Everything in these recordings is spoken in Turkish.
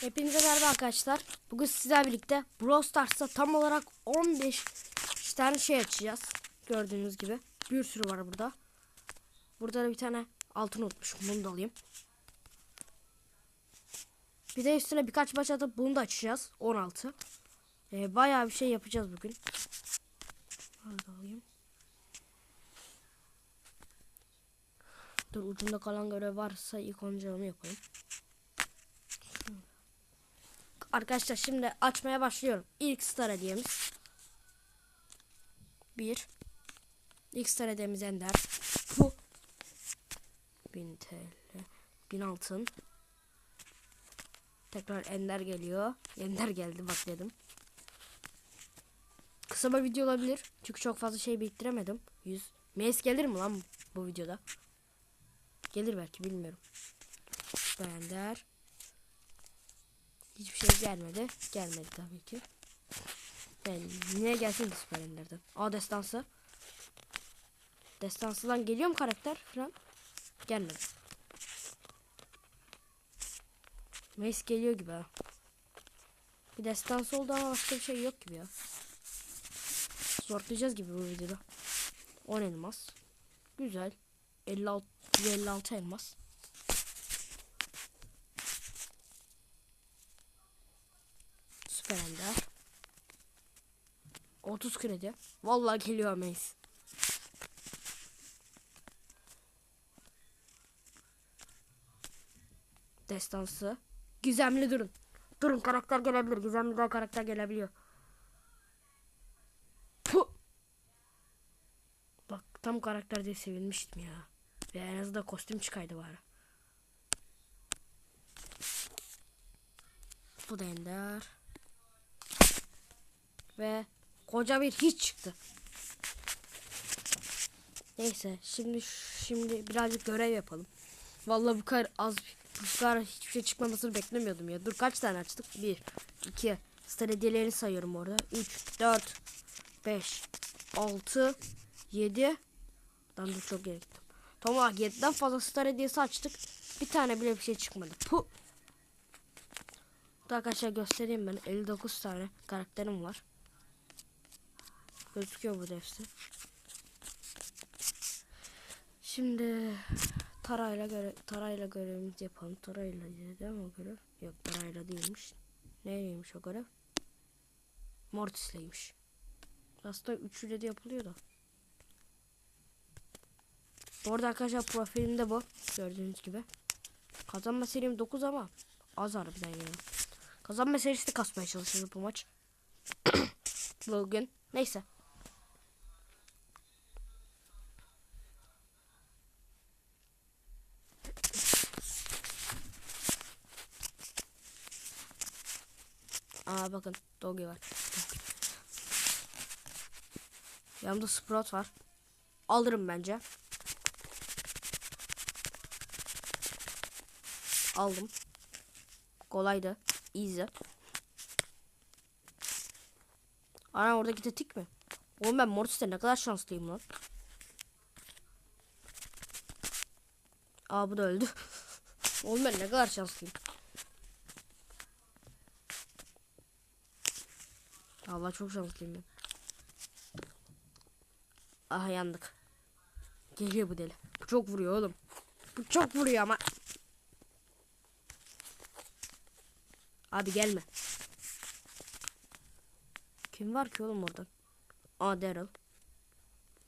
Hepinize merhaba arkadaşlar. Bugün sizlerle birlikte Brawl Stars'ta tam olarak 15 tane şey açacağız. Gördüğünüz gibi. Bir sürü var burada. Burada da bir tane altın unutmuşum. Bunu da alayım. Bir de üstüne birkaç maç atıp bunu da açacağız. 16. Ee, bayağı bir şey yapacağız bugün. Bunu alayım. Dur ucunda kalan görev varsa ilk önce yapalım. Arkadaşlar şimdi açmaya başlıyorum. İlk star hediyemiz. 1 İlk star hediyemiz Ender. Bu 1000 TL. 1000 altın. Tekrar Ender geliyor. Ender geldi bak dedim. Kısa bir video olabilir. Çünkü çok fazla şey biriktiremedim. 100. Mes gelir mi lan bu videoda? Gelir belki bilmiyorum. Ender. Hiçbir şey gelmedi. Gelmedi tabii ki. Yani niye gelsin ki süper? Aa destansı. Destansıdan geliyor mu karakter falan? Gelmedi. Mace geliyor gibi ha. Bir destansı oldu ama başka bir şey yok gibi ya. Zorlayacağız gibi bu videoda. 10 elmas. Güzel. 56 56 elmas. Ender. 30 kredi. Vallahi geliyor Mace. Destansı. Gizemli durun. Durun karakter gelebilir. Gizemli daha karakter gelebiliyor. Puh. Bak tam karakter diye sevinmiştim ya. Ve en azından kostüm çıkaydı bari. Bu da ender. Ve koca bir hiç çıktı. Neyse şimdi şimdi birazcık görev yapalım. Vallahi bu kadar az bu kadar hiçbir şey çıkmamasını beklemiyordum ya. Dur kaç tane açtık? 1 2 Star hediyelerini sayıyorum orada. 3 4 5 6 7 Lan dur çok geri gittim. Tamam 7'den fazla star hediyesi açtık. Bir tane bile bir şey çıkmadı. Puh. Dur arkadaşlar göstereyim ben. 59 tane karakterim var. Gözüküyor burada hepsi. Şimdi tarayla göre tarayla görevimizi yapalım. Tarayla değil mi o görev? Yok tarayla değilmiş. Neyleymiş o görev? Mortis'leymiş. Aslında üçüyle de yapılıyor da. Bu arada arkadaşlar profilimde bu. Gördüğünüz gibi. Kazanma serim 9 ama az harbiden yani. Kazanma serisi de kasmaya çalışıyoruz bu maç. Bugün. Neyse. Aa bakın Doggy var. Yanımda Sprout var. Alırım bence. Aldım. Kolaydı. Easy. Ana oradaki tetik mi? Oğlum ben Mortis'te ne kadar şanslıyım lan. Aa bu da öldü. Oğlum ben ne kadar şanslıyım. Allah çok şanslıyım ben. Aha yandık. Geliyor bu deli. Bu çok vuruyor oğlum. Bu çok vuruyor ama. Abi gelme. Kim var ki oğlum orada? Aa Daryl.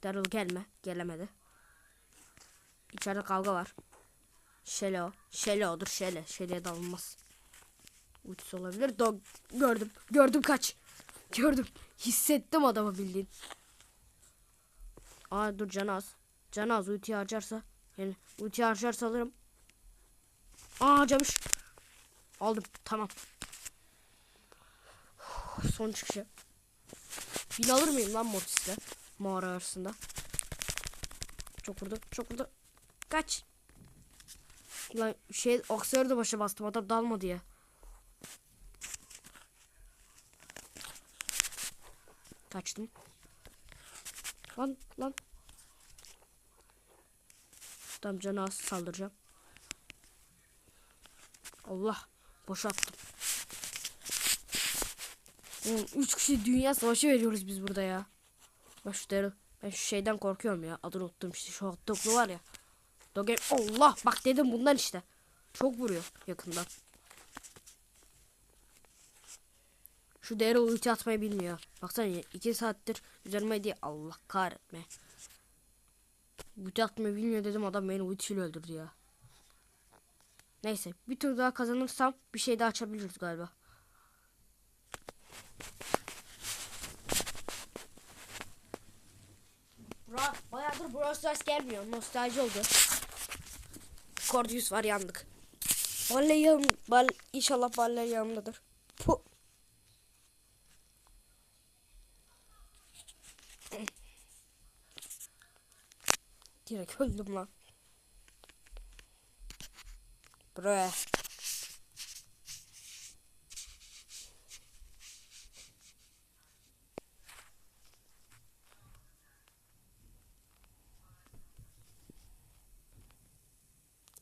Daryl gelme. Gelemedi. İçeride kavga var. Şele o. Şele odur şele. Şele'ye dalınmaz. Uçsa olabilir. Dog gördüm. Gördüm kaç. Gördüm. Hissettim adamı bildiğin. Aa dur can az. Can az harcarsa. Yani ulti harcarsa alırım. Aa harcamış. Aldım. Tamam. Son çıkışı. Bin alır mıyım lan Mortis'te? Mağara arasında. Çok vurdu. Çok vurdu. Kaç. Lan şey aksiyonu da başa bastım. Adam dalmadı ya. Kaçtım. Lan lan. Tamam canı az saldıracağım. Allah boşalttım. Oğlum, üç kişi dünya savaşı veriyoruz biz burada ya. Bak şu Daryl. Ben şu şeyden korkuyorum ya. Adını unuttum işte. Şu hot doglu var ya. Doge Allah bak dedim bundan işte. Çok vuruyor yakından. Şu Daryl ulti atmayı bilmiyor. Baksana ya, iki saattir üzerime diye Allah kahretme. Ulti atmayı bilmiyor dedim adam beni ultiyle öldürdü ya. Neyse bir tur daha kazanırsam bir şey daha açabiliriz galiba. Bra bayağıdır Brawl Stars gelmiyor. Nostalji oldu. Cordius var yandık. Balle yan, bal, inşallah baller yanımdadır. Puh. Direkt öldüm lan. Bre.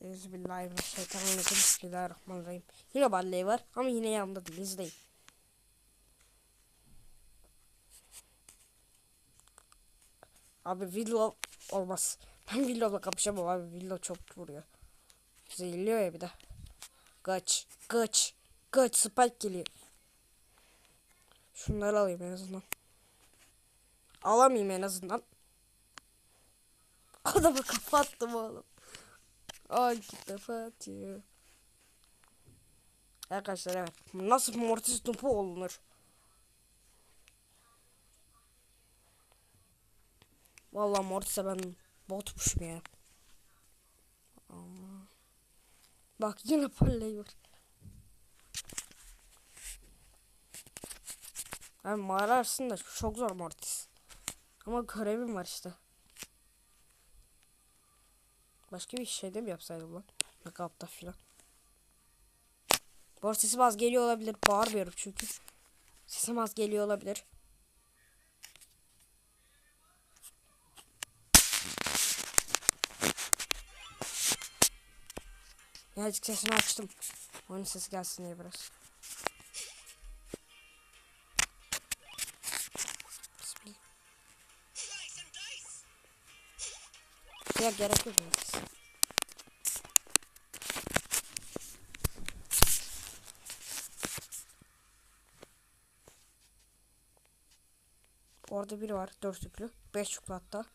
Bismillahirrahmanirrahim. Bismillahirrahmanirrahim. Yine balle var ama yine yanımda değil. İzleyin. Abi Willow olmaz. Ben Willow'la kapışamam abi. Willow çok vuruyor. Zehirliyor ya bir de. Kaç. Kaç. Kaç. Spike geliyor. Şunları alayım en azından. Alamayayım en azından. Adama kafa attım oğlum. Ay atıyor. Arkadaşlar evet. Nasıl mortis topu olunur? Vallahi mortis'e ben botmuşum ya. Allah. Bak yine var. Ben mağara arasında çok zor mortis. Ama görevim var işte. Başka bir şey de mi yapsaydım lan? Nakapta filan. Bu arada sesim az geliyor olabilir. Bağırmıyorum çünkü. Sesim az geliyor olabilir. Birazcık sesini açtım. Onun sesi gelsin diye biraz. Ya gerek yok. Orada biri var. Dört yüklü. Beş yüklü hatta.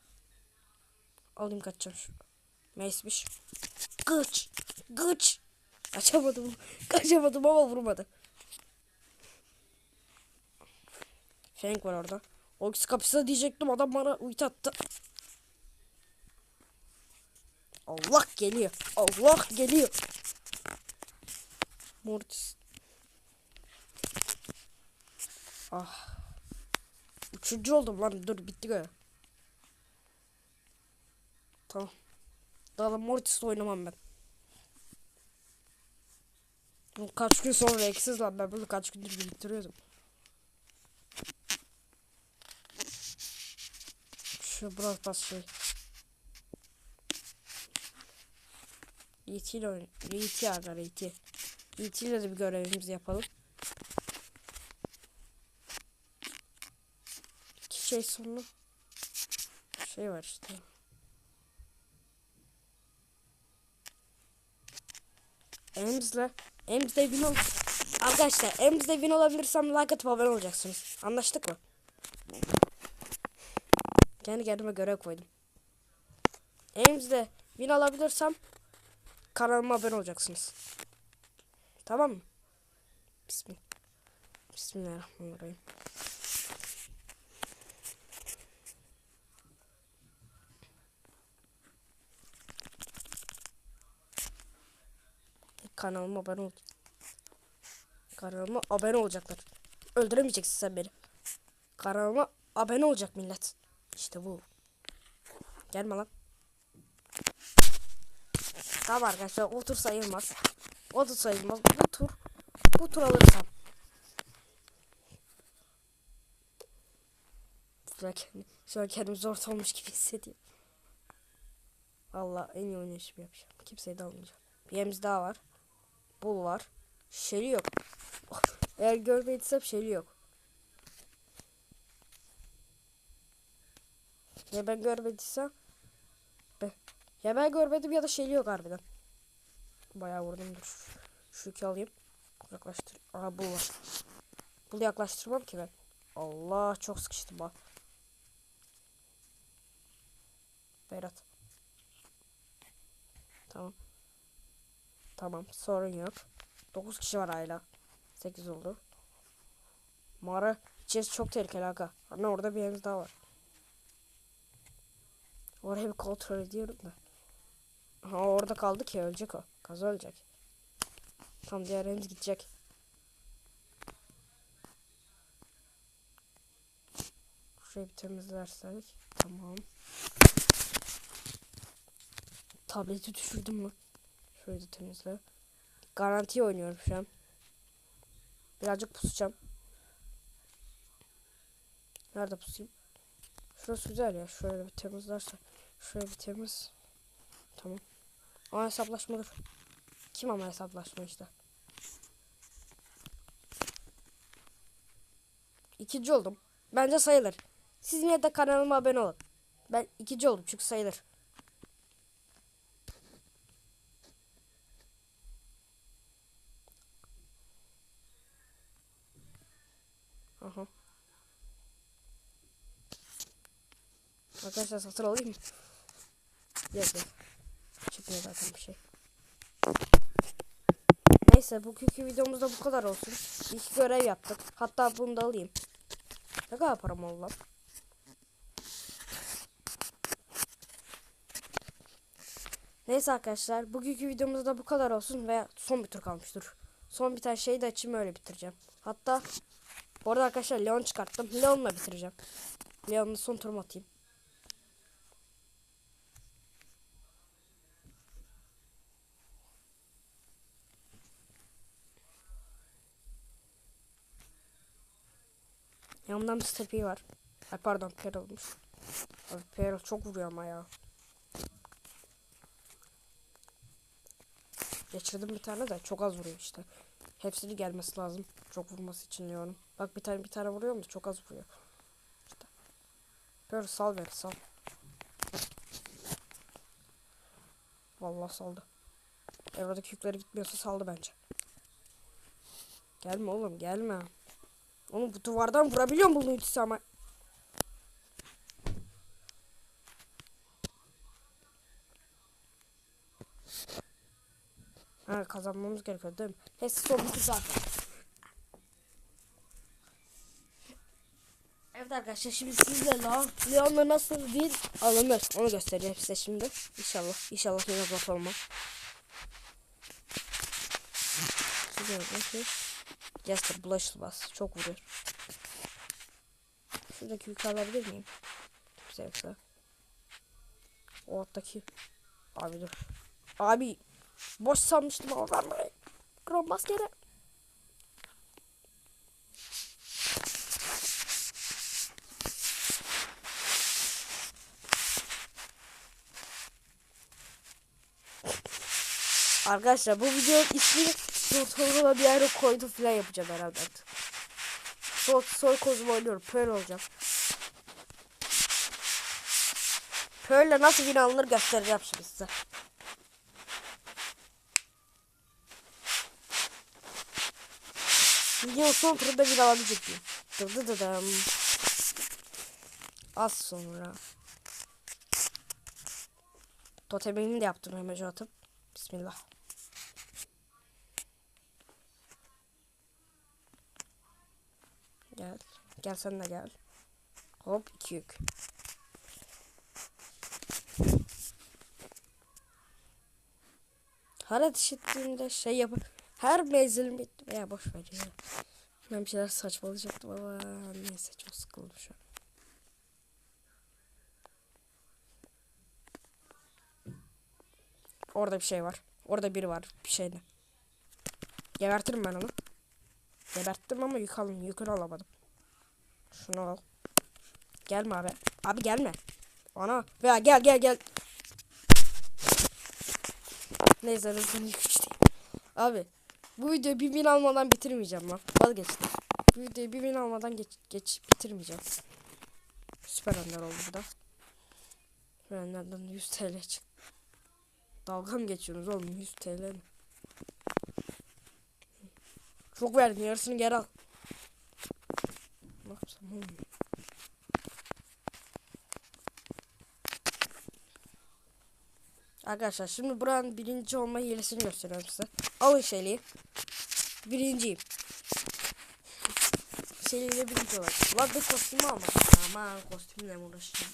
Alayım kaçacağım şu. Mace'miş. Gıç. Gıç. Kaçamadım. Kaçamadım ama vurmadı. Frank var orada. O ikisi kapısı diyecektim adam bana ulti attı. Allah geliyor. Allah geliyor. Mortis. Ah. Üçüncü oldum lan. Dur bitti göre. Tamam. Daha da Mortis'le oynamam ben. Bu Kaç gün sonra eksiz lan ben bunu kaç gündür biriktiriyordum. Şu Brawl Pass şey. Yiğit ile oyun. Yiğit ya aga Yiğit. İle de bir görevimizi yapalım. İki şey sonra. Şey var işte. Elimizle Elimizde win ol Arkadaşlar elimizde win olabilirsem like atıp abone olacaksınız. Anlaştık mı? Kendi kendime görev koydum. Elimizde win alabilirsem kanalıma abone olacaksınız. Tamam mı? Bismillah. Bismillahirrahmanirrahim. Kanalıma abone ol. Kanalıma abone olacaklar. Öldüremeyeceksin sen beni. Kanalıma abone olacak millet. İşte bu. Gelme lan. Tamam arkadaşlar o tur sayılmaz. O tur sayılmaz. Bu tur bu tur alırsam. Şu an, kendi, şu kendimi zor olmuş gibi hissediyorum. Valla en iyi oynayışımı yapacağım. Kimseyi de almayacağım. Bir daha var bol var. Şeli yok. Eğer görmediysem şeli yok. Ya ben görmediysem ya ben görmedim ya da şeli yok harbiden. Bayağı vurdum dur. Şu iki alayım. Yaklaştır. Aha bu var. Bunu yaklaştırmam ki ben. Allah çok sıkıştım bak. Berat. Tamam. Tamam sorun yok. 9 kişi var hala. 8 oldu. Mağara içerisi çok tehlikeli aga. Ana orada bir yerimiz daha var. Orayı bir kontrol ediyorum da. Ha orada kaldı ki ölecek o. Kaz ölecek. Tam diğer yerimiz gidecek. Şurayı bir temizlersek. Tamam. Tableti düşürdüm mü? Şurayı da temizle. Garanti oynuyorum şu an. Birazcık pusacağım. Nerede pusayım? Şurası güzel ya. Şöyle bir temizlerse. Şöyle bir temiz. Tamam. Ama hesaplaşma dur. Kim ama hesaplaşma işte. İkinci oldum. Bence sayılır. Siz yine de kanalıma abone olun. Ben ikinci oldum çünkü sayılır. Aha. Arkadaşlar satın alayım mı? Yok yok. Çıkmıyor zaten bir şey. Neyse bugünkü videomuzda bu kadar olsun. İki görev yaptık. Hatta bunu da alayım. Ne kadar param oldu lan? Neyse arkadaşlar bugünkü videomuzda bu kadar olsun ve son bir tur kalmıştır. Son bir tane şey de açayım öyle bitireceğim. Hatta bu arada arkadaşlar Leon çıkarttım. Leon'la bitireceğim. Leon'la son turumu atayım. Yanımdan bir stepi var. Ay pardon Peril'miş. Abi Peril çok vuruyor ama ya. Geçirdim bir tane de çok az vuruyor işte. Hepsini gelmesi lazım. Çok vurması için diyorum. Bak bir tane bir tane vuruyor mu çok az vuruyor. İşte. Peril sal ver sal. Vallahi saldı. Evradaki yükleri gitmiyorsa saldı bence. Gelme oğlum gelme. Oğlum bu duvardan vurabiliyor mu bunu ama? Ha kazanmamız gerekiyor değil mi? Neyse son zaten. Arkadaşlar şimdi sizle Leon, Leon'la nasıl bir alınır onu göstereceğim size şimdi. İnşallah. İnşallah yine bot olmaz. Bakın. Jester bulaşılmaz. Çok vuruyor. Şuradaki yükü alabilir miyim? Güzel güzel. O alttaki. Abi dur. Abi. Boş sanmıştım ama ben. Krom maskere. Arkadaşlar bu videonun ismini Soto'na bir yere koydum falan yapacağım herhalde artık. Sol, sol kozum oynuyorum. Pearl olacağım. Pearl'le nasıl win alınır göstereceğim şimdi size. Videonun son turunda win alabilecek miyim? Dı dı dım. Az sonra. Totemini de yaptım hemen atıp. Bismillah. Gel. Gel sen de gel. Hop iki yük. Her ateş ettiğimde şey yapıp her menzilim bitti veya boş ver ya. Ben bir şeyler saçmalayacaktım ama neyse çok sıkıldım şu an. Orada bir şey var. Orada biri var bir şeyle. Gebertirim ben onu. Geberttim ama yük alın. Yükünü alamadım. Şunu al. Gelme abi. Abi gelme. Ana. Veya gel gel gel. Neyse hızlı yük işte. Abi. Bu videoyu bir bin almadan bitirmeyeceğim lan. Vazgeçtim. Bu videoyu bir bin almadan geç, geç bitirmeyeceğim. Süper anlar oldu bu da. Frenlerden 100 TL çık. Dalga mı geçiyorsunuz oğlum 100 TL mi? Çok verdin yarısını geri al. Ne yapsam oğlum? Arkadaşlar şimdi buranın birinci olma hilesini gösteriyorum size. Alın şeyliği. Birinciyim. Şeyliğiyle birinci olarak. Lan bir kostümü almadım. Aman kostümle mi uğraşacağım?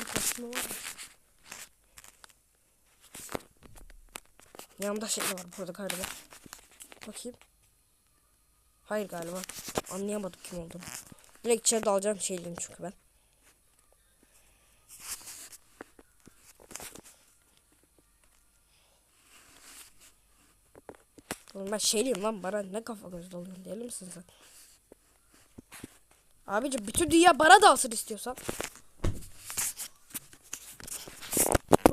bir kostümü var Yanımda şey var burada galiba. Bakayım. Hayır galiba. Anlayamadım kim olduğunu. Direkt içeride alacağım şeyliyim çünkü ben. Oğlum ben şeyliyim lan bana ne kafa göz doluyorsun deli misin sen? Abici bütün dünya bana dalsın istiyorsan.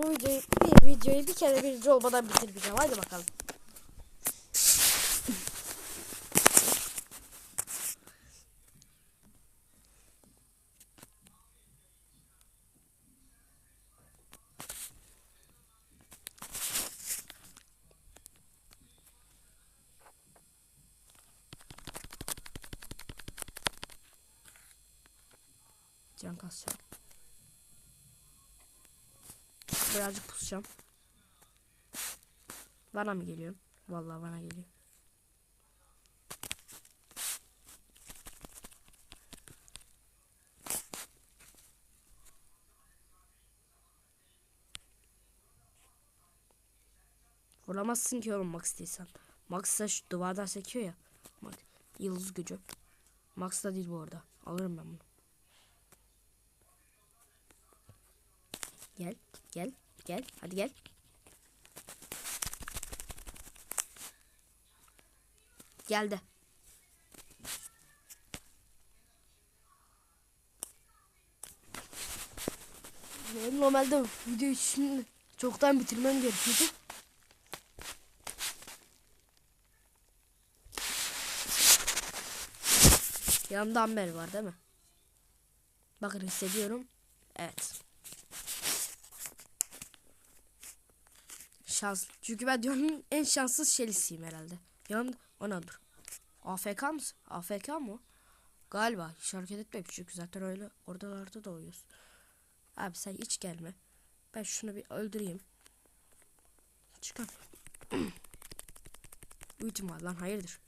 Bu videoyu, bir videoyu bir kere birinci olmadan bitirmeyeceğim. Hadi bakalım. Can kasacağım. Birazcık pusacağım. Bana mı geliyor? Vallahi bana geliyor. Vuramazsın ki oğlum Max değilsen. Max da şu duvardan sekiyor ya. Bak yıldız gücü. Max da değil bu arada. Alırım ben bunu. Gel, gel, gel. Hadi gel. Geldi. Benim normalde videoyu şimdi çoktan bitirmem gerekiyordu. Yanımda Amber var değil mi? Bakın hissediyorum. Evet. Şans. Çünkü ben dünyanın en şanssız şelisiyim herhalde. Yanımda ona dur. AFK mısın? AFK mı? Galiba hiç hareket etmemiş çünkü zaten öyle oradalarda da uyuyoruz. Abi sen hiç gelme. Ben şunu bir öldüreyim. Çıkar. Ultim var lan hayırdır.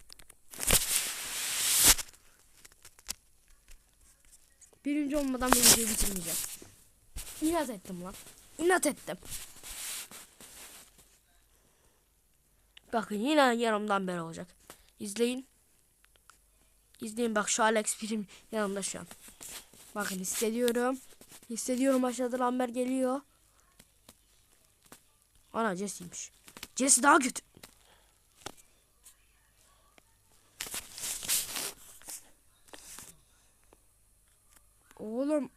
Birinci olmadan bu videoyu bitirmeyeceğim. İnat ettim lan. İnat ettim. Bakın yine yanımdan beri olacak. İzleyin. İzleyin bak şu Alex film yanımda şu an. Bakın hissediyorum. Hissediyorum aşağıda Amber geliyor. Ana Jesse'ymiş. Jesse daha kötü. Oğlum.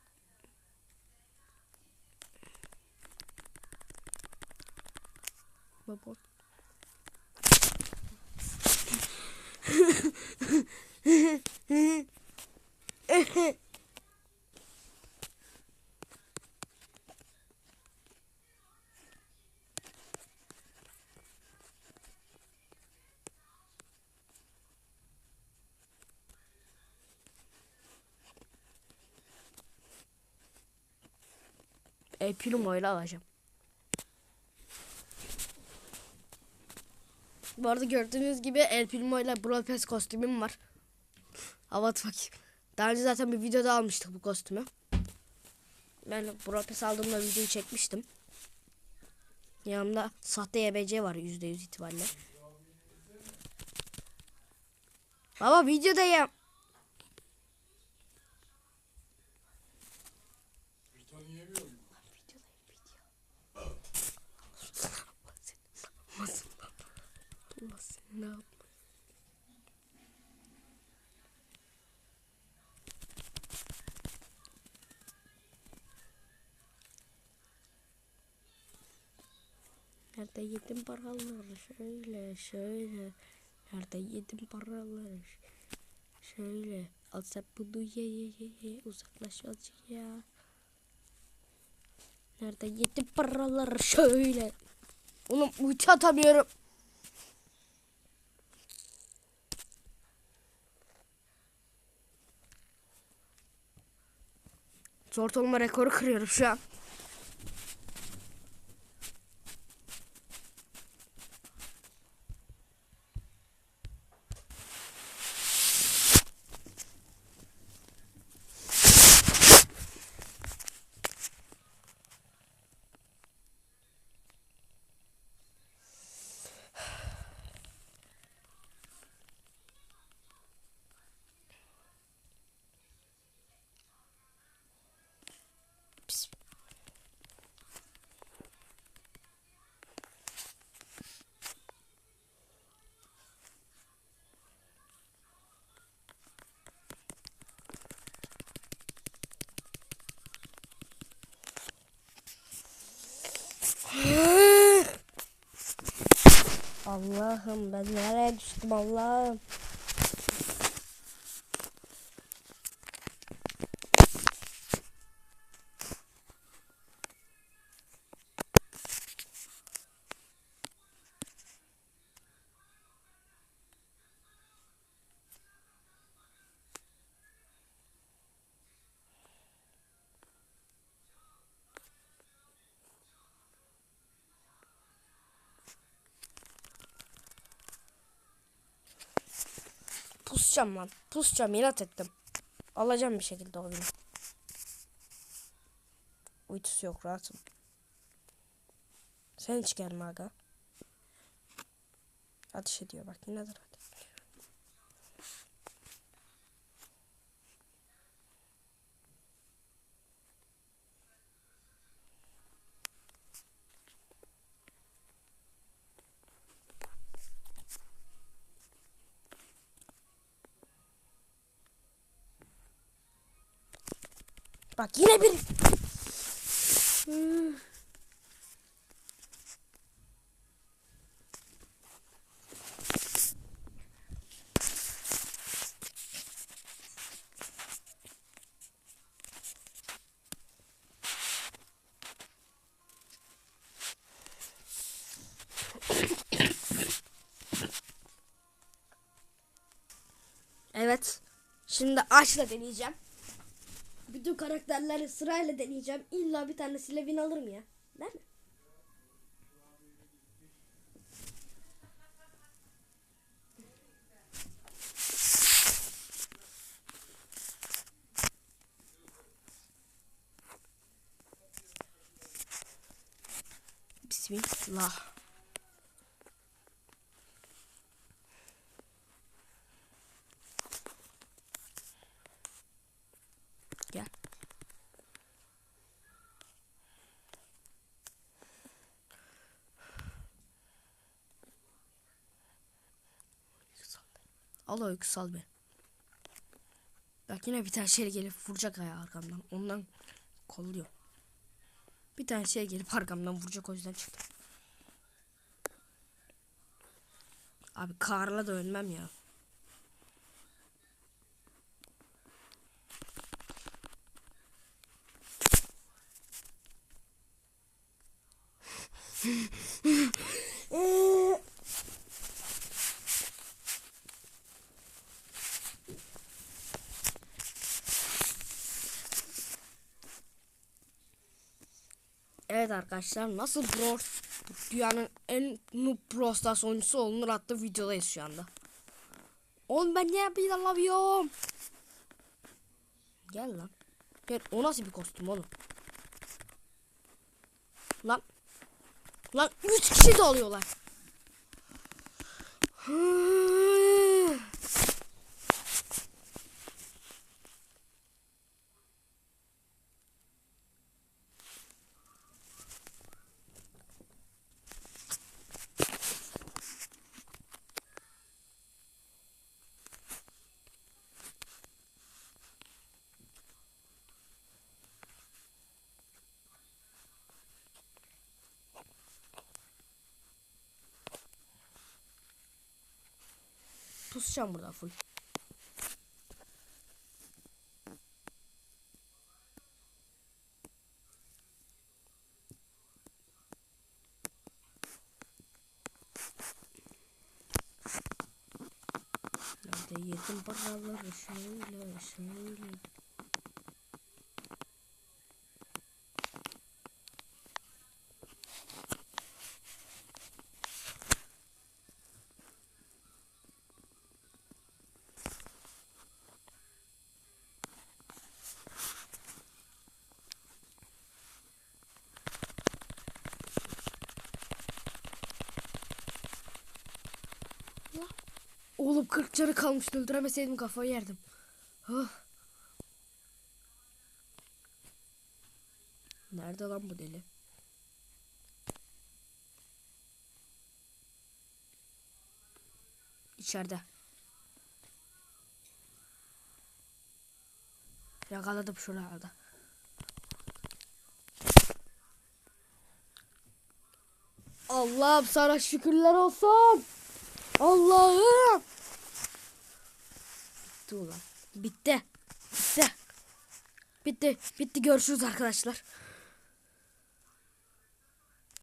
Baba. El Primo ile alacağım. Bu arada gördüğünüz gibi El Primo ile Brawl Pass kostümüm var. Avat bakayım. Daha önce zaten bir videoda almıştık bu kostümü. Ben Brawl Pass aldığımda videoyu çekmiştim. Yanımda sahte YBC var %100 itibariyle. Baba videodayım. Allah Nerede yedim paraları şöyle şöyle. Nerede yedim paraları şöyle. Al sen bunu ye ye ye ye uzaklaş ya. Nerede yedi paralar şöyle. Oğlum ulti atamıyorum. Zor olma rekoru kırıyorum şu an. Allah'ım ben nereye düştüm Allah'ım. Pusacağım lan. Pusacağım inat ettim. Alacağım bir şekilde oyunu. Uytusu yok rahatım. Sen hiç gelme aga. Ateş ediyor bak yine Bak yine bir. Evet. Şimdi ağaçla deneyeceğim. Bütün karakterleri sırayla deneyeceğim. İlla bir tanesiyle win alırım ya. Değil mi? Bismillah. Gel. Al o yükü sal be. Bak yine bir tane şey gelip vuracak ayağı arkamdan. Ondan kolluyor. Bir tane şey gelip arkamdan vuracak o yüzden çıktım. Abi karla da ölmem ya. Evet arkadaşlar nasıl Brawl dünyanın en noob Brawl Stars oyuncusu olunur adlı videodayız şu anda. Oğlum ben niye bir alamıyorum? Gel lan. Gel o nasıl bir kostüm oğlum? Lan. Lan 3 kişi de oluyorlar. Pusacağım burada full. Nerede yedim paraları şöyle şöyle. Oğlum 40 canı kalmıştı öldüremeseydim kafayı yerdim. Huh. Nerede lan bu deli? İçeride. Yakaladım şuralarda. Allah'ım sana şükürler olsun. Allah'ım. Ulan. Bitti. Bitti. Bitti. Bitti. Görüşürüz arkadaşlar.